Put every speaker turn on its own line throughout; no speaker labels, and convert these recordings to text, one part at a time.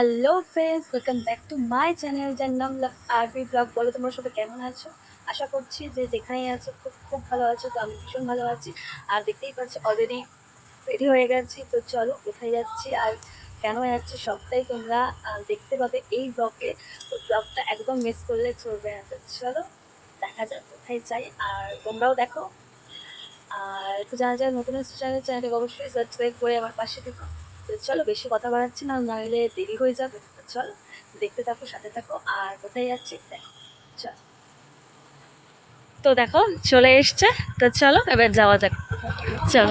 Hello friends welcome back to my channel যার নাম আরবি ব্লগ বলো, তোমরা সবাই কেমন আছো? আশা করছি যে যেখানেই আছো, খুব খুব ভালো আছো, তো আমি ভীষণ ভালো আছি। আর দেখতেই পাচ্ছি অলরেডি রেডি হয়ে গেছি, তো চলো কোথায় যাচ্ছি আর কেন যাচ্ছি সবটাই তোমরা দেখতে পাবে এই ব্লগে তো ব্লগটা একদম মিস করলে চলবে না, তো চলো দেখা যাক কোথায় যাই। আর তোমরাও দেখো। আর একটু জানা যায় নতুন চ্যানেল চ্যানেলকে অবশ্যই সাবস্ক্রাইব করে আমার পাশে থেকো। চলো বেশি কথা বাড়াচ্ছি না, নাহলে দেরি হয়ে যাবে। চলো, দেখতে থাকো, সাথে থাকো, আর কোথায় যাচ্ছি? দেখো, চলো। তো দেখো, চলে এসছে। তো চলো, এবার যাওয়া যাক। চলো।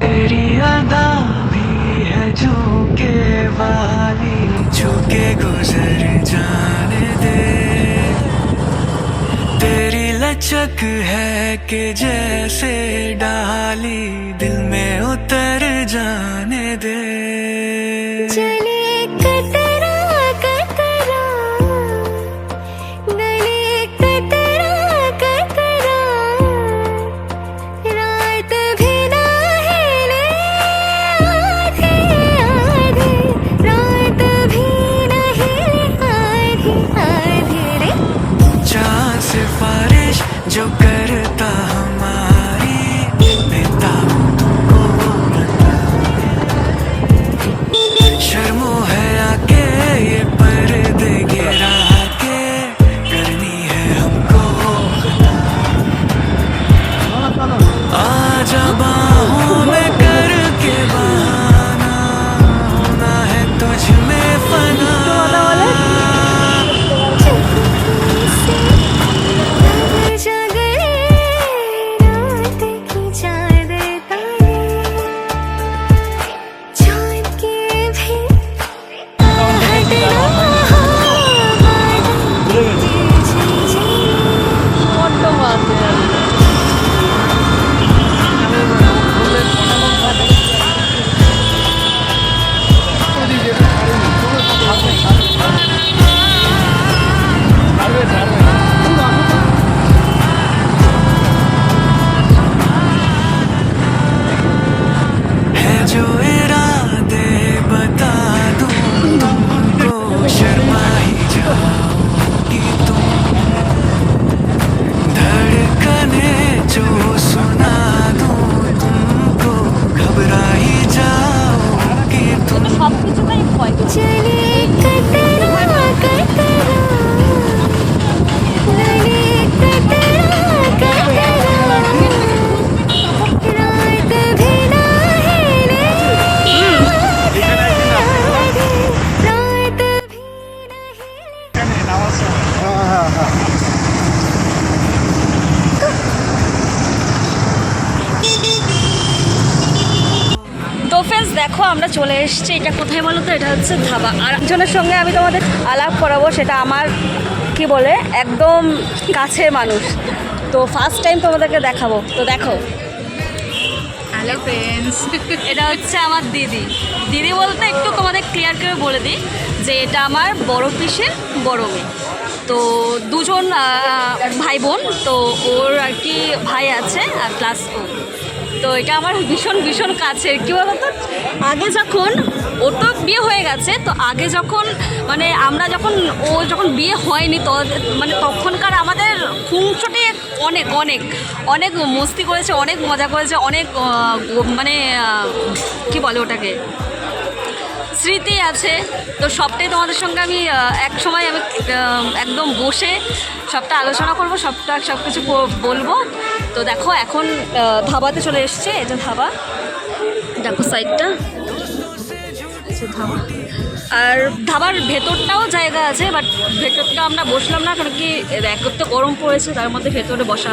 तेरी अदा भी है झुके वाली झुके गुजर जाने दे। तेरी लचक है कि जैसे डाली, दिल में उतर जाने दे।
Thank you. এসেছি এটা কোথায় বলো তো? এটা হচ্ছে ধাবা। আর একজনের সঙ্গে আমি তোমাদের আলাপ করাবো সেটা আমার কি বলে একদম কাছের মানুষ। তো ফার্স্ট টাইম তোমাদেরকে দেখাবো। তো দেখো।
হ্যালো ফ্রেন্ডস
এটা হচ্ছে আমার দিদি। দিদি বলতে একটু তোমাদের ক্লিয়ার করে বলে দিই যে এটা আমার বড় পিসের বড় মেয়ে।
তো দুজন ভাই বোন তো ওর আর কি ভাই আছে আর প্লাস ও। তো এটা আমার ভীষণ ভীষণ কাছের। কী বলতো? আগে যখন ওর তো বিয়ে হয়ে গেছে, তো আগে যখন মানে আমরা যখন ও যখন বিয়ে হয়নি, তো মানে তখনকার আমাদের খুনসুটি অনেক অনেক অনেক মস্তি করেছে, অনেক মজা করেছে, অনেক মানে কি বলে ওটাকে? স্মৃতি আছে। তো সবটাই তোমাদের সঙ্গে আমি এক সময় আমি একদম বসে সবটা আলোচনা করব, সবটা সব কিছু বলব। তো দেখো এখন ধাবাতে চলে এসছে এটা ধাবা। দেখো সাইডটা ধাবা। আর ধাবার ভেতরটাও জায়গা আছে বাট ভেতরটা আমরা বসলাম না, কারণ কি এক তো গরম পড়েছে, তার মধ্যে ভেতরে বসা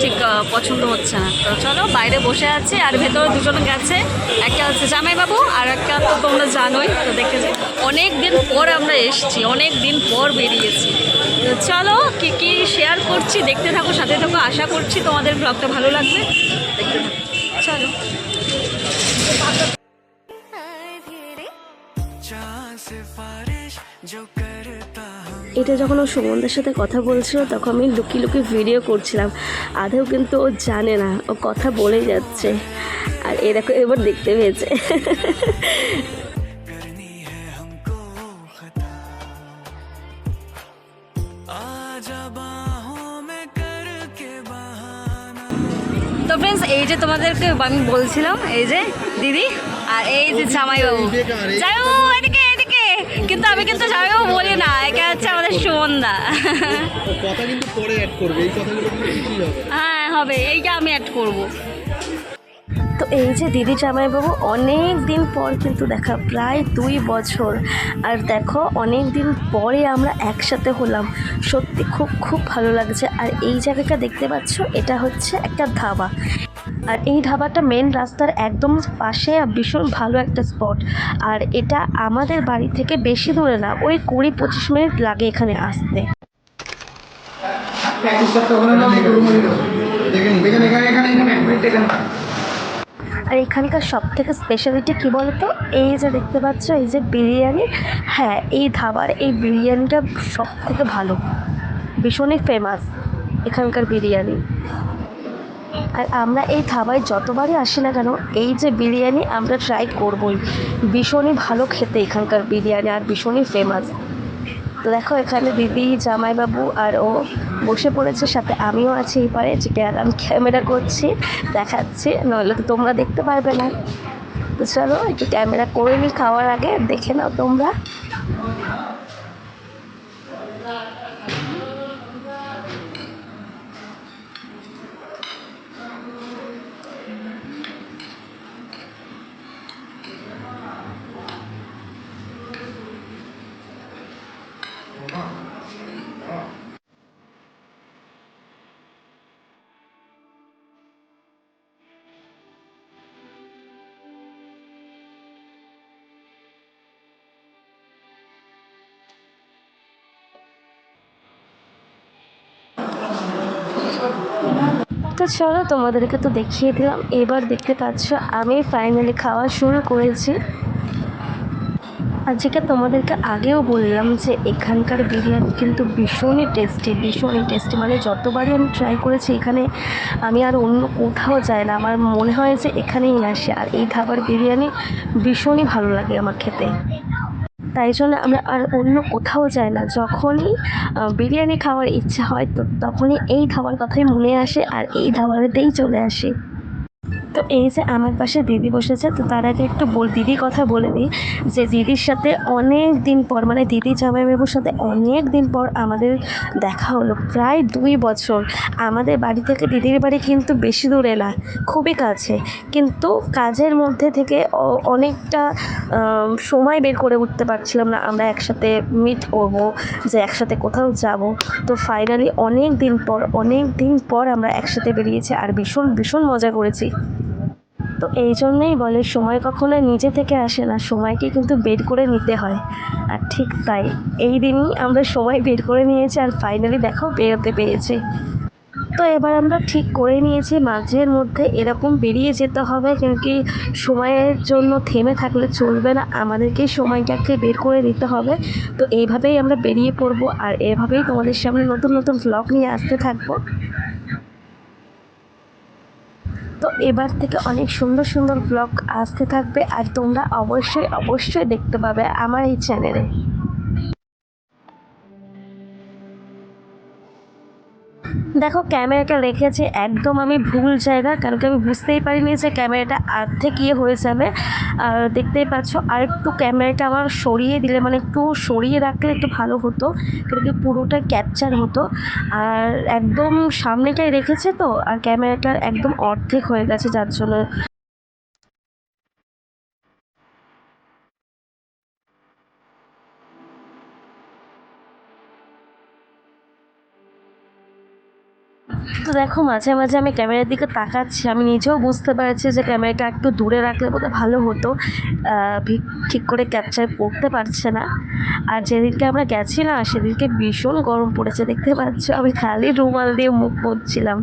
ঠিক পছন্দ হচ্ছে না। তো চলো, বাইরে বসে আছি, আর ভেতরে দুজন গেছে, একটা হচ্ছে জামাইবাবু আর একটা তো তোমরা জানোই, তো দেখেছি অনেক দিন পর আমরা এসেছি অনেক দিন পর বেরিয়েছি। তো চলো, কি কি শেয়ার করছি, দেখতে থাকো, সাথে থাকো, আশা করছি তোমাদের ব্লগটা ভালো লাগবে। দেখতে থাকো। চলো।
এটা যখন ও সুমনদের সাথে কথা বলছিল তখন আমি লুকি লুকি ভিডিও করছিলাম। আধেও কিন্তু ও জানে না ও কথা বলে যাচ্ছে। আর এরকম এবার দেখতে পেয়েছে।
তো ফ্রেন্ডস এই যে তোমাদেরকে আমি বলছিলাম এই যে দিদি আর এই যে জামাইবাবু। জামাইবাবু। কিন্তু আমি কিন্তু জামাইবাবু বলি না একে হচ্ছে আমাদের সুমনদা।
কথা কিন্তু পরে অ্যাড করবে এই কথাগুলো হবে।
হ্যাঁ হবে এইটা আমি অ্যাড করব।
তো এই যে দিদি জামাইবাবু অনেক দিন পর কিন্তু দেখা প্রায় দুই বছর। আর দেখো অনেক দিন পরে আমরা একসাথে হলাম। সত্যি খুব খুব ভালো লাগছে। আর এই জায়গাটা দেখতে পাচ্ছ এটা হচ্ছে একটা ধাবা। আর এই ধাবাটা মেন রাস্তার একদম পাশে ভীষণ ভালো একটা স্পট আর এটা আমাদের বাড়ি থেকে বেশি দূরে না, ওই কুড়ি পঁচিশ মিনিট লাগে এখানে আসতে। আর এখানকার সব থেকে স্পেশালিটি কী বলতো? এই যে দেখতে পাচ্ছ, এই যে বিরিয়ানি হ্যাঁ এই ধাবার এই বিরিয়ানিটা সব থেকে ভালো। ভীষণই ফেমাস এখানকার বিরিয়ানি। আর আমরা এই ধাবায় যতবারই আসি না কেন, এই যে বিরিয়ানি আমরা ট্রাই করবই। ভীষণই ভালো খেতে এখানকার বিরিয়ানি আর ভীষণই ফেমাস তো দেখো এখানে দিদি, জামাইবাবু আর ও বসে পড়েছে, সাথে আমিও আছি এই পারে। যে আমি ক্যামেরা করছি, দেখাচ্ছি নইলে তো তোমরা দেখতে পারবে না। তো চলো, একটু ক্যামেরা করে নিই খাওয়ার আগে, দেখে নাও তোমরা। তো চলো তোমাদেরকে তো দেখিয়ে দিলাম। এবার দেখতে পাচ্ছ, আমি ফাইনালি খাওয়া শুরু করেছি। আজকে তোমাদেরকে আগেও বললাম যে এখানকার বিরিয়ানি কিন্তু ভীষণই টেস্টি ভীষণই টেস্টি মানে যতবারই আমি ট্রাই করেছি এখানে, আমি আর অন্য কোথাও যাই না। আমার মনে হয় যে এখানেই আসে। আর এই ধাবার বিরিয়ানি ভীষণই ভালো লাগে আমার খেতে। তাই জন্য আমরা আর অন্য কোথাও যাই না। যখনই বিরিয়ানি খাওয়ার ইচ্ছা হয়, তো তখনই এই ধাবার কথাই মনে আসে আর এই ধাবারেতেই চলে আসি। তো এই যে আমার পাশে দিদি বসেছে, তো তার আগে একটু বল দিদির কথা বলে দিই যে দিদির সাথে অনেক দিন পর মানে দিদি জামাই বাবুর সাথে অনেক দিন পর আমাদের দেখা হলো, প্রায় দুই বছর। আমাদের বাড়ি থেকে দিদির বাড়ি কিন্তু বেশি দূরে না খুবই কাছে। কিন্তু কাজের মধ্যে থেকে অনেকটা সময় বের করে উঠতে পারছিলাম না, আমরা একসাথে মিট করব, যে একসাথে কোথাও যাব। তো ফাইনালি অনেক দিন পর, অনেক দিন পর আমরা একসাথে বেরিয়েছি, আর ভীষণ ভীষণ মজা করেছি। তো এই জন্যই বলে, সময় কখনো নিজে থেকে আসে না, সময়কে কিন্তু বের করে নিতে হয়। আর ঠিক তাই, এই দিনই আমরা সময় বের করে নিয়েছি আর ফাইনালি দেখো বেরোতে পেরেছি। তো এবার আমরা ঠিক করে নিয়েছি, মাঝের মধ্যে এরকম বেরিয়ে যেতে হবে কি সময়ের জন্য থেমে থাকলে চলবে না, আমাদেরকে সময়টাকে বের করে দিতে হবে। তো এইভাবেই আমরা বেরিয়ে পড়ব আর এভাবেই তোমাদের সামনে নতুন নতুন ভ্লগ নিয়ে আসতে থাকব। তো এবার থেকে অনেক সুন্দর সুন্দর ব্লগ আসতে থাকবে আর তোমরা অবশ্যই অবশ্যই দেখতে পাবে আমার এই চ্যানেলে দেখো ক্যামেরাটা রেখেছে, একদম আমি ভুল জায়গা, কারণ কি আমি বুঝতেই পারিনি যে ক্যামেরাটা আর্ধেক ইয়ে হয়ে যাবে। আর দেখতেই পাচ্ছ আর একটু ক্যামেরাটা আমার সরিয়ে দিলে মানে একটু সরিয়ে রাখলে একটু ভালো হতো, কারণ কি পুরোটা ক্যাপচার হতো। আর একদম সামনেটাই রেখেছে তো, আর ক্যামেরাটা একদম অর্ধেক হয়ে গেছে, যার জন্য তো দেখো, মাঝে মাঝে আমি ক্যামেরার দিকে তাকাচ্ছি। আমি নিজেও বুঝতে পারছি যে ক্যামেরাটা একটু দূরে রাখলে বোধহয় ভালো হতো। ঠিক করে ক্যাপচার করতে পারছে না। আর যেদিনকে আমরা গেছি না সেদিনকে ভীষণ গরম পড়েছে, দেখতে পাচ্ছ? আমি খালি রুমাল দিয়ে মুখ মুছছিলাম।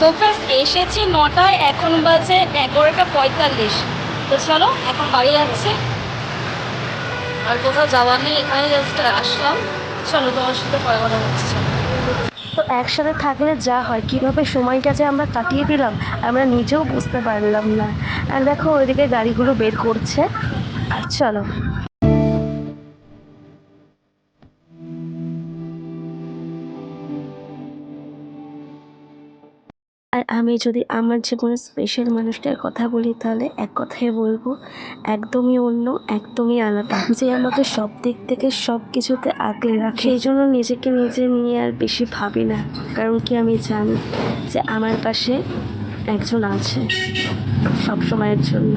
তো ফ্রেন্ডস এসেছি নটায়, এখন বাজে এগারোটা পঁয়তাল্লিশ। তো চলো, এখন বাড়ি যাচ্ছে। আর কোথাও যাওয়ার নেই, এখানে জাস্ট আসলাম। চলো, তোমার সাথে পরে কথা হচ্ছে
তো একসাথে থাকলে যা হয়, কীভাবে সময়টা যে আমরা কাটিয়ে দিলাম, আমরা নিজেও বুঝতে পারলাম না। আর দেখো, ওইদিকে গাড়িগুলো বের করছে। আর চলো। আমি যদি আমার জীবনের স্পেশাল মানুষটার কথা বলি, তাহলে এক কথায় বলব, একদমই অন্য, একদমই আলাদা। যে আমাকে সব দিক থেকে সব কিছুতে আগলে রাখে, সেই জন্য নিজেকে নিজে নিয়ে আর বেশি ভাবি না। কারণ কি আমি জানি যে আমার পাশে একজন আছে সব সময়ের জন্য।